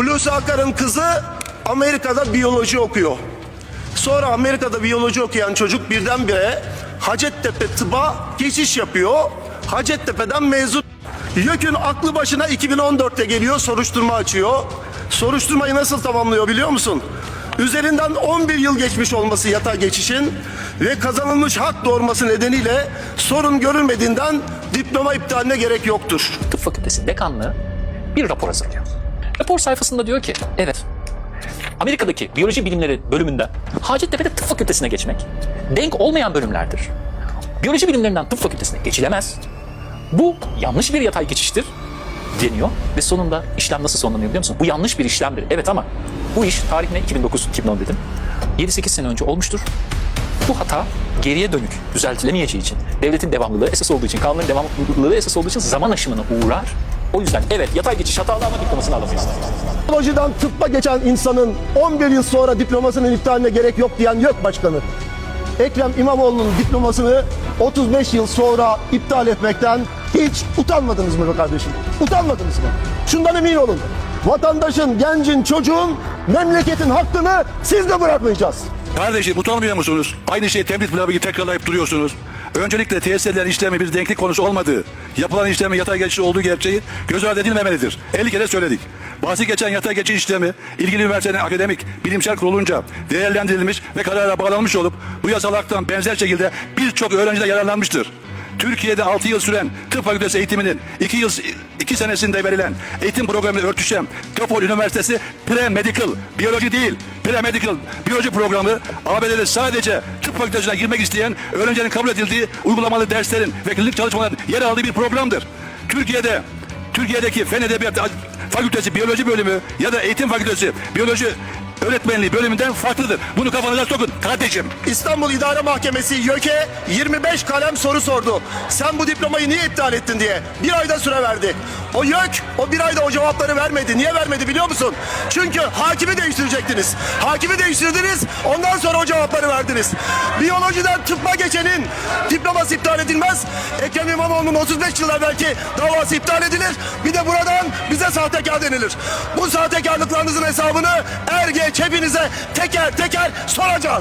Hulusi Akar'ın kızı Amerika'da biyoloji okuyor. Sonra Amerika'da biyoloji okuyan çocuk birdenbire Hacettepe tıba geçiş yapıyor. Hacettepe'den mezun. YÖK'ün aklı başına 2014'te geliyor soruşturma açıyor. Soruşturmayı nasıl tamamlıyor biliyor musun? Üzerinden 11 yıl geçmiş olması yatay geçişin ve kazanılmış hak doğurması nedeniyle sorun görülmediğinden diploma iptaline gerek yoktur. Tıp Fakültesi dekanlığı bir rapor hazırlıyor. Rapor sayfasında diyor ki evet Amerika'daki biyoloji bilimleri bölümünden Hacettepe'de tıp fakültesine geçmek denk olmayan bölümlerdir. Biyoloji bilimlerinden tıp fakültesine geçilemez. Bu yanlış bir yatay geçiştir deniyor ve sonunda işlem nasıl sonlanıyor biliyor musun? Bu yanlış bir işlemdir. Evet ama bu iş tarih ne? 2009-2010 dedim. 7-8 sene önce olmuştur. Bu hata geriye dönük düzeltilemeyeceği için, devletin devamlılığı esas olduğu için, kanunun devamlılığı esas olduğu için zaman aşımına uğrar. O yüzden evet yatay geçiş hatalı ama diplomasını alamayız. Biyolojiden tıbba geçen insanın 11 yıl sonra diplomasının iptaline gerek yok diyen yok başkanı. Ekrem İmamoğlu'nun diplomasını 35 yıl sonra iptal etmekten hiç utanmadınız mı be kardeşim? Utanmadınız mı? Şundan emin olun. Vatandaşın, gencin, çocuğun, memleketin hakkını siz de bırakmayacağız. Kardeşim utanmıyor musunuz? Aynı şeyi temrit pilavı gibi tekrarlayıp duruyorsunuz. Öncelikle tesis edilen işlemi bir denklik konusu olmadığı, yapılan işlemin yatay geçiş olduğu gerçeği göz ardı edilmemelidir. 50 kere söyledik. Bahsi geçen yatay geçiş işlemi ilgili üniversitenin akademik, bilimsel kurulunca değerlendirilmiş ve karara bağlanmış olup bu yasal haktan benzer şekilde birçok öğrenci de yararlanmıştır. Türkiye'de 6 yıl süren tıp fakültesi eğitiminin 2 yıl 2 senesinde verilen eğitim programıyla örtüşen Kapol Üniversitesi Pre-Medical, biyoloji değil, Pre-Medical biyoloji programı ABD'de sadece tıp fakültesine girmek isteyen öğrencilerin kabul edildiği uygulamalı derslerin ve klinik çalışmaların yer aldığı bir programdır. Türkiye'de Türkiye'deki Fen Edebiyatı Fakültesi Biyoloji Bölümü ya da Eğitim Fakültesi Biyoloji Öğretmenliği bölümünden farklıdır. Bunu kafanıza sokun kardeşim. İstanbul İdare Mahkemesi YÖK'e 25 kalem soru sordu. Sen bu diplomayı niye iptal ettin diye. Bir ayda süre verdi. O YÖK o bir ayda o cevapları vermedi. Niye vermedi biliyor musun? Çünkü hakimi değiştirecektiniz. Hakimi değiştirdiniz ondan sonra o cevapları verdiniz. Biyolojiden tıbba geçenin diploması iptal edilmez. Ekrem İmamoğlu'nun 35 yıl evvelki davası iptal edilir. Bir de buradan bize sahtekar denilir. Bu sahtekarlıklarınızın hesabını er geç hepinize teker teker soracağız.